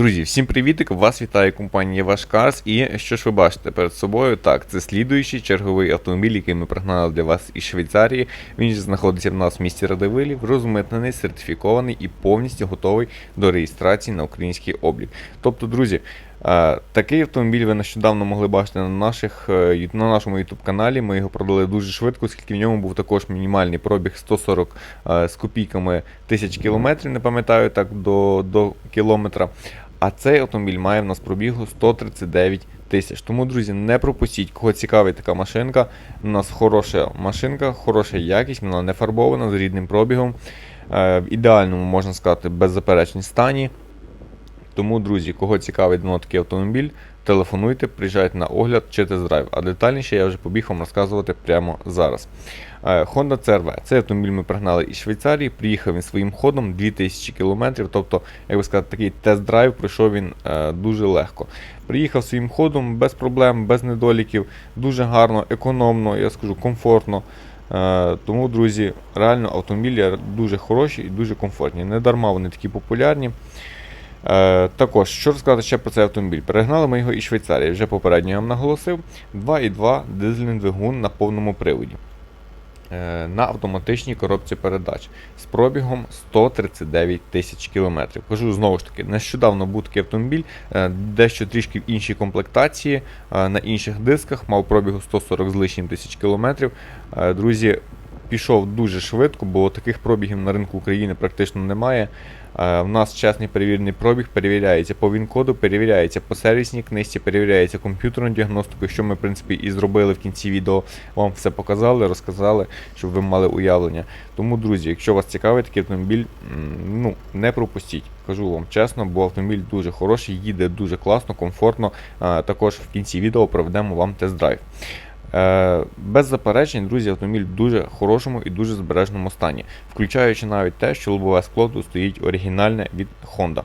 Друзі, всім привітик! Вас вітає компанія Ваш Карс. І що ж ви бачите перед собою? Так, це слідуючий черговий автомобіль, який ми пригнали для вас із Швейцарії. Він знаходиться в нас в місті Радивилів, розмитнений, сертифікований і повністю готовий до реєстрації на український облік. Тобто, друзі. е, Такий автомобіль ви нещодавно могли бачити на, наших, е, на нашому YouTube каналі. Ми його продали дуже швидко, оскільки в ньому був також мінімальний пробіг 140 е, з копійками тисяч кілометрів, не пам'ятаю так до, до кілометра. А цей автомобіль має в нас пробігу 139 тисяч. Тому, друзі, не пропустіть, кого цікавить така машинка. У нас хороша машинка, хороша якість, вона не фарбована з рідним пробігом. Е, В ідеальному, можна сказати, беззаперечній стані. Тому, друзі, кого цікавить ну, такий автомобіль, телефонуйте, приїжджайте на огляд чи тест-драйв. А детальніше я вже побіг вам розказувати прямо зараз. Е, Honda CRV. Цей автомобіль ми пригнали із Швейцарії, приїхав він своїм ходом 2000 км, тобто, як би сказати, такий тест-драйв пройшов він е, дуже легко. Приїхав своїм ходом без проблем, без недоліків, дуже гарно, економно, я скажу, комфортно. Е, Тому, друзі, реально автомобілі дуже хороші і дуже комфортні. Не дарма вони такі популярні. Е, також, що розказати ще про цей автомобіль? Перегнали ми його із Швейцарії, вже попередньо я вам наголосив. 2,2 дизельний двигун на повному приводі. Е, на автоматичній коробці передач з пробігом 139 тисяч кілометрів. Кажу знову ж таки, нещодавно був такий автомобіль, е, дещо трішки в іншій комплектації, е, на інших дисках, мав пробігу 140 з лишнім тисяч кілометрів. Е, Друзі, пішов дуже швидко, бо таких пробігів на ринку України практично немає. Е, В нас чесний перевірений пробіг перевіряється по ВІН-коду, перевіряється по сервісній книжці, перевіряється комп'ютерною діагностикою, що ми, в принципі, і зробили в кінці відео. Вам все показали, розказали, щоб ви мали уявлення. Тому, друзі, якщо вас цікавить такий автомобіль, ну не пропустіть. Кажу вам чесно, бо автомобіль дуже хороший, їде дуже класно, комфортно. Е, Також в кінці відео проведемо вам тест-драйв. Е, без заперечень, друзі, автомобіль в дуже хорошому і дуже збережному стані, включаючи навіть те, що лобове скло тут стоїть оригінальне від Honda.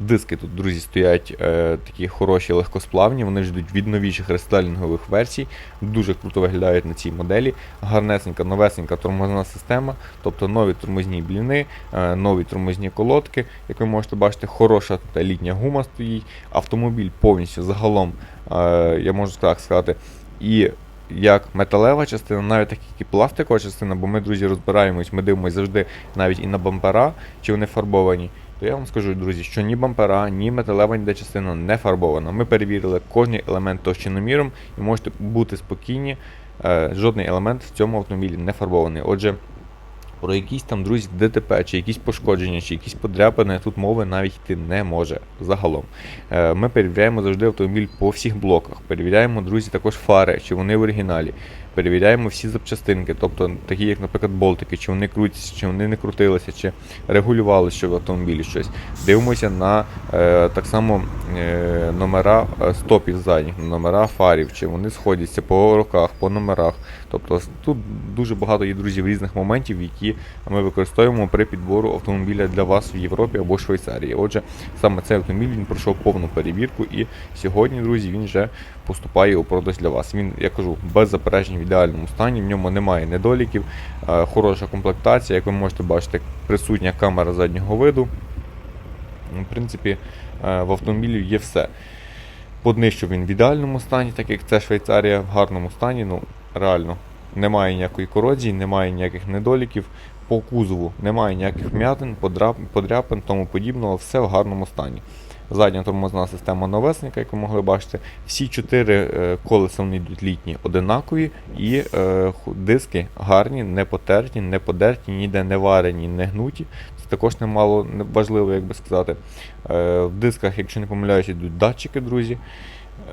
Диски тут, друзі, стоять е, такі хороші, легкосплавні, вони ж йдуть від новіших рестайлінгових версій, дуже круто виглядають на цій моделі. Гарнесенька, новесенька тормозна система, тобто нові тормозні бліни, е, нові тормозні колодки. Як ви можете бачити, хороша та літня гума стоїть. Автомобіль повністю загалом, е, я можу так сказати, і як металева частина, навіть так як і пластикова частина, бо ми, друзі, розбираємось, ми дивимося завжди навіть і на бампера, чи вони фарбовані. То я вам скажу, друзі, що ні бампера, ні металева ніде частина не фарбована. Ми перевірили кожний елемент товщиноміром і можете бути спокійні, е, жодний елемент в цьому автомобілі не фарбований. Отже, про якісь там, друзі, ДТП, чи якісь пошкодження, чи якісь подряпини, тут мови навіть йти не може загалом. Е, Ми перевіряємо завжди автомобіль по всіх блоках. Перевіряємо, друзі, також фари, чи вони в оригіналі. Перевіряємо всі запчастинки, тобто такі, як, наприклад, болтики, чи вони крутяться, чи вони не крутилися, чи регулювалися в автомобілі щось. Дивимося на е, так само е, номера е, стопів задніх, номера фарів, чи вони сходяться по роках, по номерах. Тобто тут дуже багато є друзів різних моментів, які ми використовуємо при підбору автомобіля для вас в Європі або Швейцарії. Отже, саме цей автомобіль він пройшов повну перевірку, і сьогодні, друзі, він вже поступає у продаж для вас. Він, я кажу, без заперечень в ідеальному стані, в ньому немає недоліків, е, хороша комплектація, як ви можете бачити, присутня камера заднього виду. Ну, В принципі, е, в автомобілі є все. По він в ідеальному стані, так як це Швейцарія в гарному стані. Ну, реально, немає ніякої корозії, немає ніяких недоліків. По кузову немає ніяких вм'ятин, подряпин, тому подібного, все в гарному стані. Задня тормозна система новесника, як ви могли бачити. Всі чотири е, колеса вони йдуть літні, одинакові, і е, диски гарні, не потерті, не подерті, ніде не варені, не гнуті. Це також немало важливо, як би сказати. Е, в дисках, якщо не помиляюсь, йдуть датчики, друзі.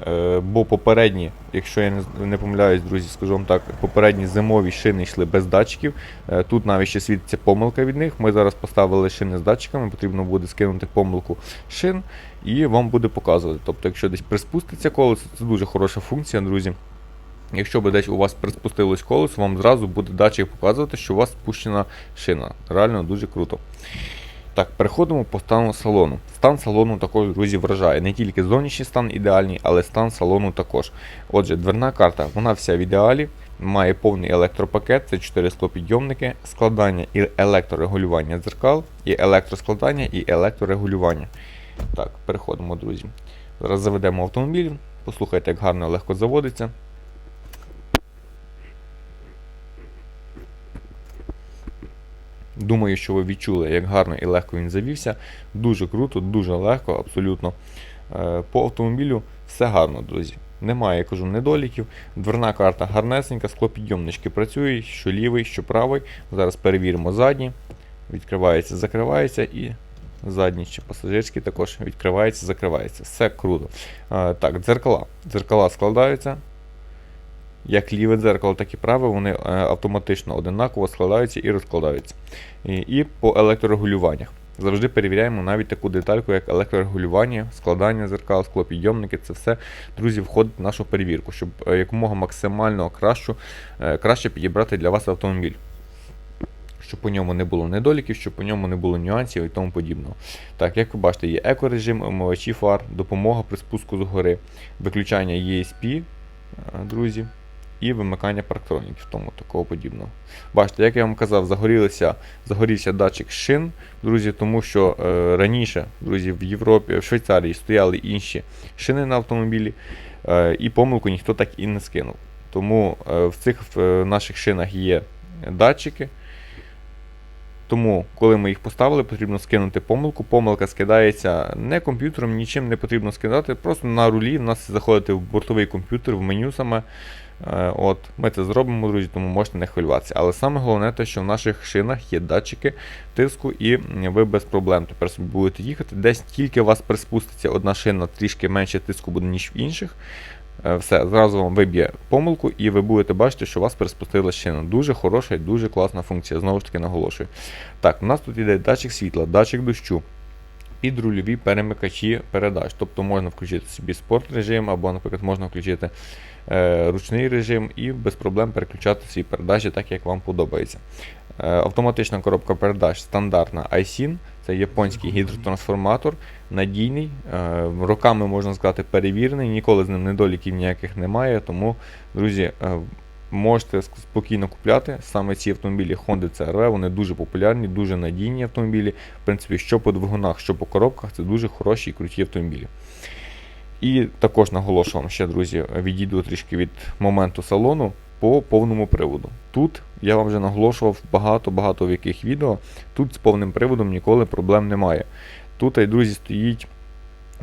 Е, бо попередні, якщо я не, помиляюсь, друзі, скажу вам так, попередні зимові шини йшли без датчиків. Е, тут навіть ще світиться помилка від них. Ми зараз поставили шини з датчиками, потрібно буде скинути помилку шин і вам буде показувати. Тобто, якщо десь приспуститься колесо, це дуже хороша функція, друзі. Якщо би десь у вас приспустилось колесо, вам зразу буде датчик показувати, що у вас спущена шина. Реально дуже круто. Так, переходимо по стану салону. Стан салону також, друзі, вражає. Не тільки зовнішній стан ідеальний, але стан салону також. Отже, дверна карта, вона вся в ідеалі. Має повний електропакет, це 4 склопідйомники, складання і електрорегулювання дзеркал, і електроскладання, і електрорегулювання. Так, переходимо, друзі. Зараз заведемо автомобіль, послухайте, як гарно легко заводиться. Думаю, що ви відчули, як гарно і легко він завівся. Дуже круто, дуже легко, абсолютно. Е, По автомобілю все гарно, друзі. Немає, я кажу, недоліків. Дверна карта гарнесенька, склопідйомнички працюють, що лівий, що правий. Зараз перевіримо задній. Відкривається, закривається і задній чи пасажирський також відкривається, закривається. Все круто. Е, Так, дзеркала. Дзеркала складаються. Як ліве дзеркало, так і праве, вони е, автоматично одинаково складаються і розкладаються. І, і по електрорегулюваннях. Завжди перевіряємо навіть таку детальку, як електрорегулювання, складання зеркал, склопідйомники. Це все, друзі, входить в нашу перевірку, щоб е, якомога максимально кращу, е, краще підібрати для вас автомобіль. Щоб по ньому не було недоліків, щоб по ньому не було нюансів і тому подібного. Так, як ви бачите, є екорежим, омивачі фар, допомога при спуску з гори, виключання ESP, друзі, і вимикання парктроніків, тому такого подібного. Бачите, як я вам казав, загорілися, загорівся датчик шин, друзі, тому що е, раніше, друзі, в Європі, в Швейцарії стояли інші шини на автомобілі, е, і помилку ніхто так і не скинув. Тому е, в цих е, наших шинах є датчики. Тому, коли ми їх поставили, потрібно скинути помилку. Помилка скидається не комп'ютером, нічим не потрібно скидати. Просто на рулі в нас заходите в бортовий комп'ютер, в меню саме. Е, От, Ми це зробимо, друзі, тому можете не хвилюватися. Але саме головне те, що в наших шинах є датчики тиску, і ви без проблем тепер собі будете їхати. Десь тільки у вас приспуститься одна шина, трішки менше тиску буде, ніж в інших. Е, Все, зразу вам виб'є помилку, і ви будете бачити, що у вас приспустила шина. Дуже хороша і дуже класна функція. Знову ж таки наголошую. Так, у нас тут йде датчик світла, датчик дощу, підрульові перемикачі передач. Тобто можна включити собі спорт режим, або, наприклад, можна включити е, ручний режим і без проблем переключати свої передачі так, як вам подобається. Е, автоматична коробка передач стандартна iSIN, це японський гідротрансформатор, надійний, е, роками можна сказати перевірений, ніколи з ним недоліків ніяких немає. Тому, друзі, е, можете спокійно купляти саме ці автомобілі Honda CR-V, вони дуже популярні, дуже надійні автомобілі. В принципі, що по двигунах, що по коробках, це дуже хороші і круті автомобілі. І також наголошую вам ще, друзі, відійду трішки від моменту салону по повному приводу. Тут я вам вже наголошував багато-багато в яких відео. Тут з повним приводом ніколи проблем немає. Тут, друзі, стоїть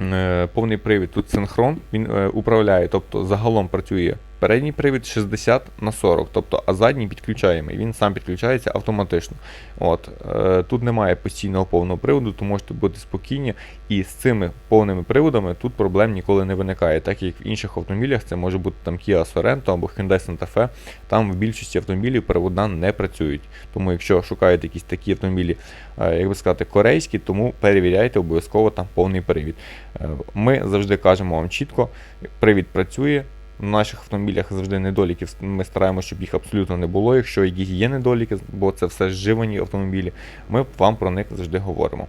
е, повний привід, тут синхрон, він е, управляє, тобто загалом працює передній привід 60 на 40, тобто, а задній підключаємий, він сам підключається автоматично. От, е, тут немає постійного повного приводу, то можете бути спокійні. І з цими повними приводами тут проблем ніколи не виникає, так як в інших автомобілях це може бути там Kia Sorento або Hyundai Santa Fe, там в більшості автомобілів привода не працюють. Тому якщо шукаєте якісь такі автомобілі, е, як би сказати, корейські, тому перевіряйте обов'язково там повний привід. Е, Ми завжди кажемо вам чітко, привід працює. В наших автомобілях завжди недоліків. Ми стараємося, щоб їх абсолютно не було. Якщо якісь є недоліки, бо це все зживані автомобілі, ми вам про них завжди говоримо.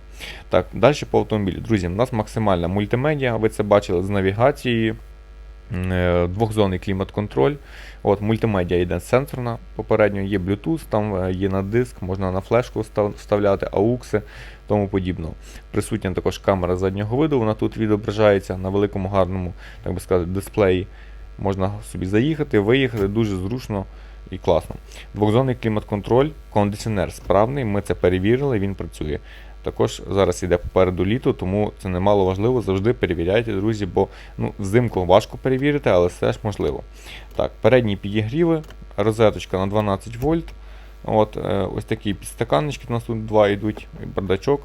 Так, далі по автомобілі. Друзі, у нас максимальна мультимедіа, ви це бачили з навігацією. Е, Двохзонний клімат-контроль. От, мультимедіа йде сенсорна, попередньо є Bluetooth, там е, є на диск, можна на флешку вставляти, AUX, тому подібного. Присутня також камера заднього виду, вона тут відображається на великому гарному, так би сказати, дисплеї. Можна собі заїхати, виїхати, дуже зручно і класно. Двохзонний клімат-контроль, кондиціонер справний, ми це перевірили, він працює. Також зараз йде попереду літо, тому це немало важливо. Завжди перевіряйте, друзі, бо ну, взимку важко перевірити, але все ж можливо. Так, передні підігріви, розеточка на 12 вольт. От, е, ось такі підстаканнички, у нас тут два йдуть, бардачок.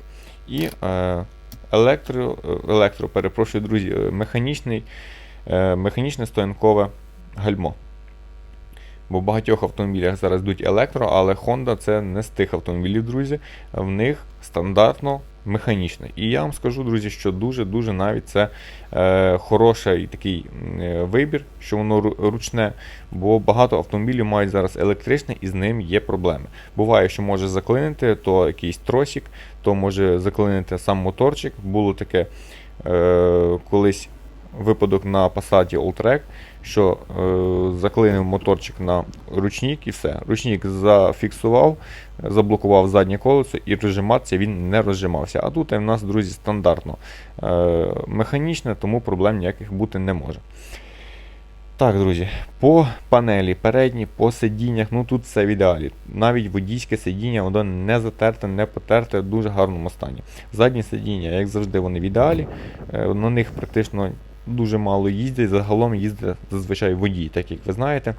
І е, електро, е, електро, перепрошую, друзі, е, механічний, механічне стоянкове гальмо. Бо в багатьох автомобілях зараз йдуть електро, але Honda це не з тих автомобілів, друзі. В них стандартно механічне. І я вам скажу, друзі, що дуже-дуже навіть це е, хороший такий е, вибір, що воно ручне, бо багато автомобілів мають зараз електричне і з ним є проблеми. Буває, що може заклинити, то якийсь тросик, то може заклинити сам моторчик. Було таке е, колись випадок на Passat Alltrack, що е, заклинив моторчик на ручник і все. Ручник зафіксував, заблокував заднє колесо і розжиматися він не розжимався. А тут в нас, друзі, стандартно е, механічне, тому проблем ніяких бути не може. Так, друзі, по панелі передній, по сидіннях, ну тут все в ідеалі. Навіть водійське сидіння, воно не затерте, не потерте, в дуже гарному стані. Задні сидіння, як завжди, вони в ідеалі. Е, На них практично дуже мало їздять. Загалом їздить зазвичай водій, так як ви знаєте.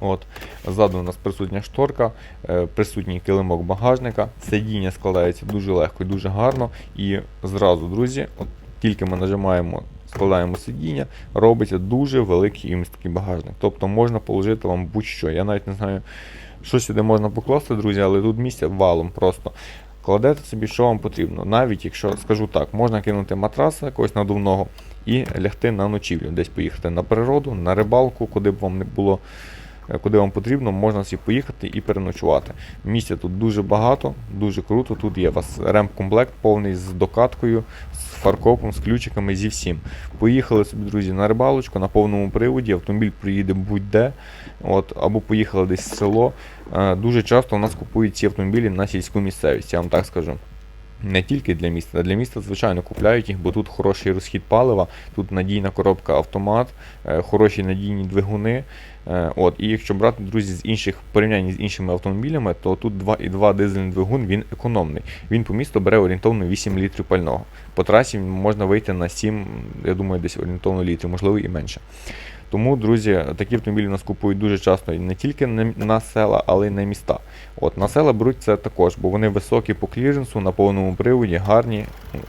От, ззаду у нас присутня шторка, е, присутній килимок багажника, сидіння складається дуже легко і дуже гарно. І зразу, друзі, от тільки ми нажимаємо, складаємо сидіння, робиться дуже великий і місткий багажник. Тобто можна положити вам будь-що. Я навіть не знаю, що сюди можна покласти, друзі, але тут місця валом просто. Кладете собі, що вам потрібно. Навіть якщо скажу так, можна кинути матраса якогось надувного і лягти на ночівлю, десь поїхати на природу, на рибалку, куди б вам не було куди вам потрібно, можна собі поїхати і переночувати. Місця тут дуже багато, дуже круто. Тут є у вас ремкомплект повний з докаткою, з фаркопом, з ключиками, зі всім. Поїхали собі, друзі, на рибалочку на повному приводі, автомобіль приїде будь-де, от, або поїхали десь в село. Е, Дуже часто у нас купують ці автомобілі на сільську місцевість, я вам так скажу. Не тільки для міста, а для міста, звичайно, купляють їх, бо тут хороший розхід палива, тут надійна коробка автомат, е, хороші надійні двигуни. Е, От, і якщо брати, друзі, з інших в порівнянні з іншими автомобілями, то тут 2,2 дизельний двигун він економний. Він по місту бере орієнтовно 8 літрів пального. По трасі можна вийти на 7, я думаю, десь орієнтовно літрів, можливо і менше. Тому, друзі, такі автомобілі нас купують дуже часто і не тільки на, села, але й на міста. От, на села беруть це також, бо вони високі по кліренсу, на повному приводі, гарні,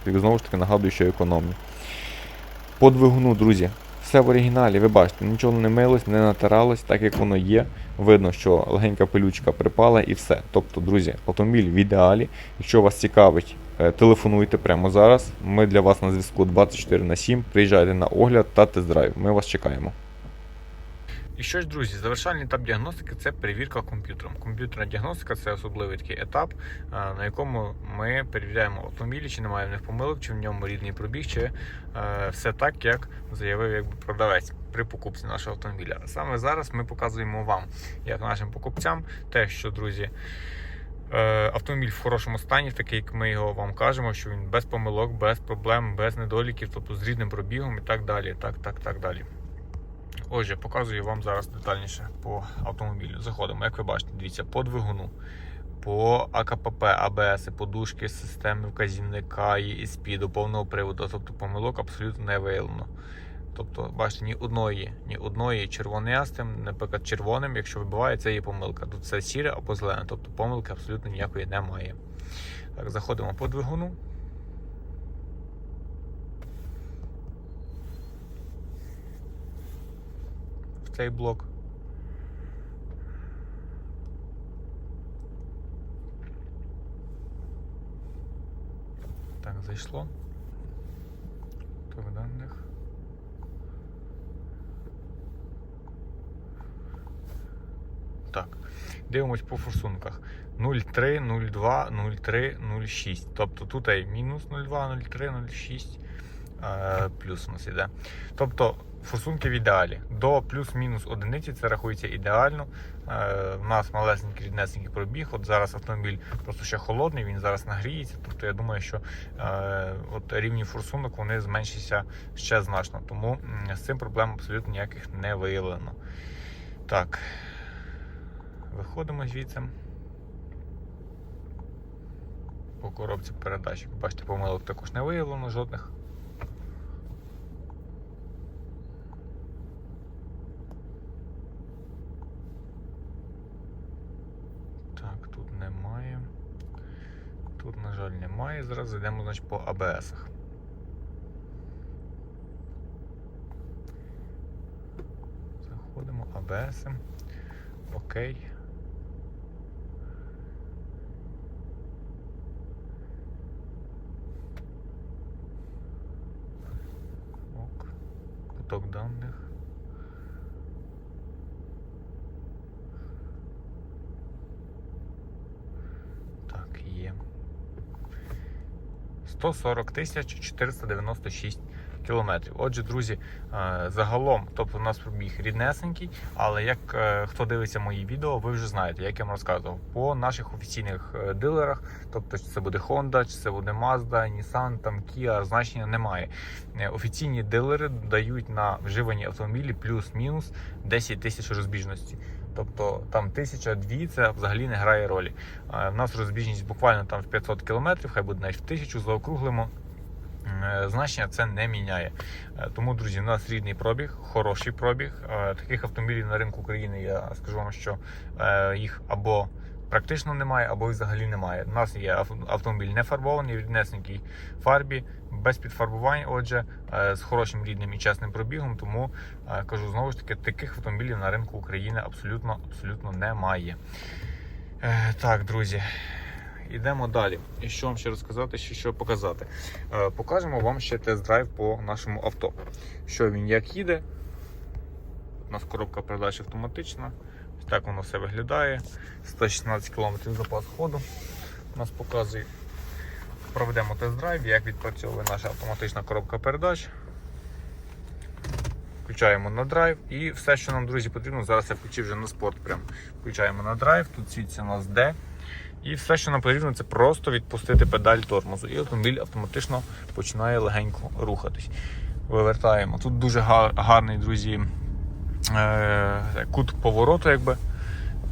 і знову ж таки нагадую, що економні. По двигуну, друзі, все в оригіналі, ви бачите, нічого не милось, не натиралось, так як воно є. Видно, що легенька пилючка припала і все. Тобто, друзі, автомобіль в ідеалі. Якщо вас цікавить, е, телефонуйте прямо зараз. Ми для вас на зв'язку 24 на 7. Приїжджайте на огляд та тест-драйв. Ми вас чекаємо. І що ж, друзі, завершальний етап діагностики це перевірка комп'ютером. Комп'ютерна діагностика це особливий такий етап, е, на якому ми перевіряємо автомобілі, чи немає в них помилок, чи в ньому рідний пробіг, чи е, все так, як заявив якби продавець при покупці нашого автомобіля. Саме зараз ми показуємо вам, як нашим покупцям, те, що друзі. е, Автомобіль в хорошому стані, такий, як ми його вам кажемо, що він без помилок, без проблем, без недоліків, тобто з рідним пробігом і так далі. Так, так, так далі. Отже, показую вам зараз детальніше по автомобілю. Заходимо, як ви бачите, дивіться, по двигуну, по АКПП, АБС, подушки, системи вказівника і спіду, повного приводу, тобто помилок абсолютно не виявлено. Тобто, бачите, ні одної, ні одної червонястим, наприклад, червоним, якщо вибиває, це є помилка. Тут це сіре або зелене, тобто помилки абсолютно ніякої немає. Так, заходимо по двигуну. Цей блок. Так, зайшло. Так, даних. Так, дивимось по форсунках. 0,3, 0,2, 0,3, 0,6. Тобто тут є мінус 0,2, 0,3, 0,6 е, плюс у нас іде. Тобто форсунки в ідеалі. До плюс-мінус одиниці це рахується ідеально. Е, У нас малесенький ріднесенький пробіг. От зараз автомобіль просто ще холодний, він зараз нагріється. Тобто я думаю, що е, от рівні форсунок вони зменшаться ще значно. Тому з цим проблем абсолютно ніяких не виявлено. Так, виходимо звідси. По коробці передач. Бачите, помилок також не виявлено жодних. Так, тут немає. Тут, на жаль, немає. Зараз зайдемо значить, по АБСах. Заходимо, АБС. Окей. Ок. Поток даних. Так, є. 140 тисяч 496 кілометрів. Отже, друзі, е, загалом, тобто у нас пробіг ріднесенький, але як е, хто дивиться мої відео, ви вже знаєте, як я вам розказував. По наших офіційних е, дилерах, тобто чи це буде Honda, чи це буде Mazda, Nissan, там Kia, значення немає. Офіційні дилери дають на вживані автомобілі плюс-мінус 10 тисяч розбіжності. Тобто там тисяча дві це взагалі не грає ролі. В нас розбіжність буквально там в 500 кілометрів, хай буде навіть в тисячу, заокруглимо. Е, Значення це не міняє. Е, Тому, друзі, у нас рідний пробіг, хороший пробіг. Е, Таких автомобілів на ринку України я скажу вам, що їх або практично немає, або їх взагалі немає. У нас є автомобіль не фарбований, в ріднесенькій фарбі, без підфарбувань, отже, з хорошим рідним і чесним пробігом. Тому кажу знову ж таки, таких автомобілів на ринку України абсолютно абсолютно немає. Так, друзі. Йдемо далі. І що вам ще розказати, що, що показати? Е, покажемо вам ще тест-драйв по нашому авто. Що він як їде. У нас коробка передач автоматична. Ось так воно все виглядає. 116 км запас ходу. У нас показує. Проведемо тест-драйв, як відпрацьовує наша автоматична коробка передач. Включаємо на драйв і все, що нам, друзі, потрібно, зараз я включив вже на спорт. Прям. Включаємо на драйв, тут світиться у нас D. І все, що нам потрібно, це просто відпустити педаль тормозу. І автомобіль автоматично починає легенько рухатись. Вивертаємо. Тут дуже гарний, друзі, е- кут повороту, якби.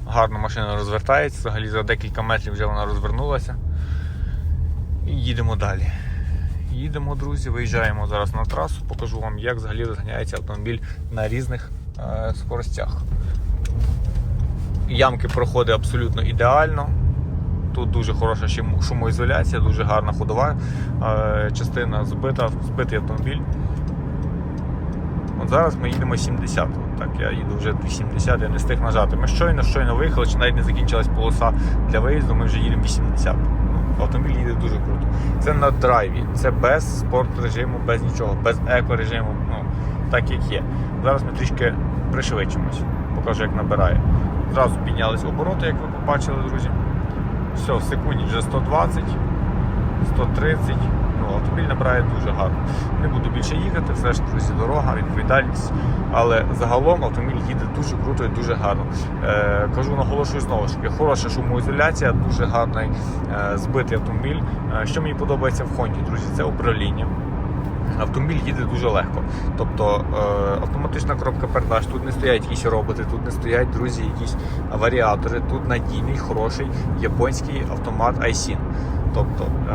Гарно машина розвертається. Взагалі за декілька метрів вже вона розвернулася. І їдемо далі. Їдемо, друзі, виїжджаємо зараз на трасу, покажу вам, як взагалі розганяється автомобіль на різних е- скоростях. Ямки проходить абсолютно ідеально. Тут дуже хороша шумоізоляція, дуже гарна ходова е, частина збита, збитий автомобіль. От зараз ми їдемо 70. Так, я їду вже 80, я не встиг нажати. Ми щойно, щойно виїхали, чи навіть не закінчилась полоса для виїзду, ми вже їдемо 80. Ну, Автомобіль їде дуже круто. Це на драйві, це без спорт режиму, без нічого, без еко режиму, ну, так як є. Зараз ми трішки пришвидшимось. Покажу, як набирає. Зразу піднялись обороти, як ви побачили, друзі. Все, в секунді вже 120, 130. Ну, автомобіль набирає дуже гарно. Не буду більше їхати, все ж друзі, дорога, відповідальність. Але загалом автомобіль їде дуже круто і дуже гарно. Е, кажу, наголошую знову ж таки, хороша шумоізоляція, дуже гарний е, збитий автомобіль. Е, що мені подобається в Хонді, друзі, це управління. Автомобіль їде дуже легко. Тобто е, автоматична коробка передач, тут не стоять якісь роботи, тут не стоять, друзі, якісь варіатори, тут надійний, хороший японський автомат iSIN. Тобто е,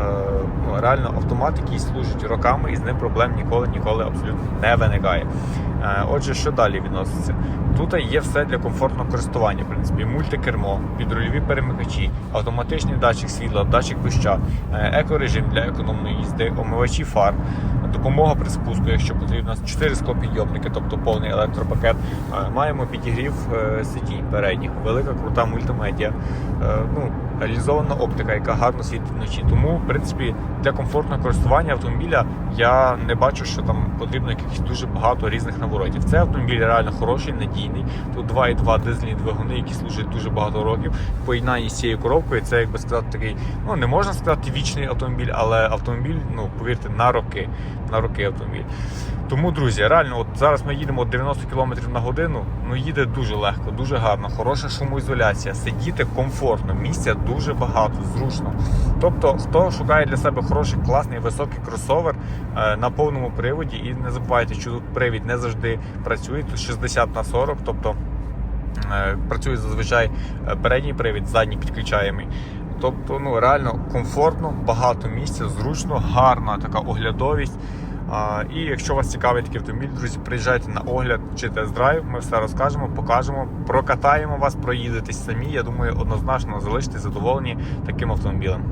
ну, реально автомат, який служить роками, і з ним проблем ніколи ніколи абсолютно не виникає. Е, отже, що далі відноситься? Тут є все для комфортного користування. В принципі, мультикермо, підрульові перемикачі, автоматичний датчик світла, датчик доща, е, екорежим для економної їзди, омивачі фар, допомога при спуску, якщо потрібно, 4 склопідйомники, тобто повний електропакет. Е, Маємо підігрів е, сидінь передніх, велика крута мультимедіа, е, ну, реалізована оптика, яка гарно світить вночі. Тому, в принципі, для комфортного користування автомобіля я не бачу, що там потрібно якихось дуже багато різних наворотів. Це автомобіль реально хороший, надійний. Тут 2,2 дизельні двигуни, які служать дуже багато років. В поєднанні з цією коробкою, це якби сказати, такий, ну не можна сказати вічний автомобіль, але автомобіль, ну повірте, на роки. На роки автомобіль. Тому, друзі, реально, от зараз ми їдемо 90 км на годину. Ну їде дуже легко, дуже гарно, хороша шумоізоляція, сидіти комфортно, місця дуже багато, зручно. Тобто, хто шукає для себе хороший, класний, високий кросовер е, на повному приводі, і не забувайте, що тут привід не завжди працює, тут 60 на 40, тобто е, працює зазвичай е, передній привід, задній підключаємий. Тобто, ну реально комфортно, багато місця, зручно, гарна така оглядовість. І якщо вас цікавить такий автомобіль, друзі, приїжджайте на огляд чи тест-драйв, ми все розкажемо, покажемо, прокатаємо вас, проїдетесь самі. Я думаю, однозначно залишитесь задоволені таким автомобілем.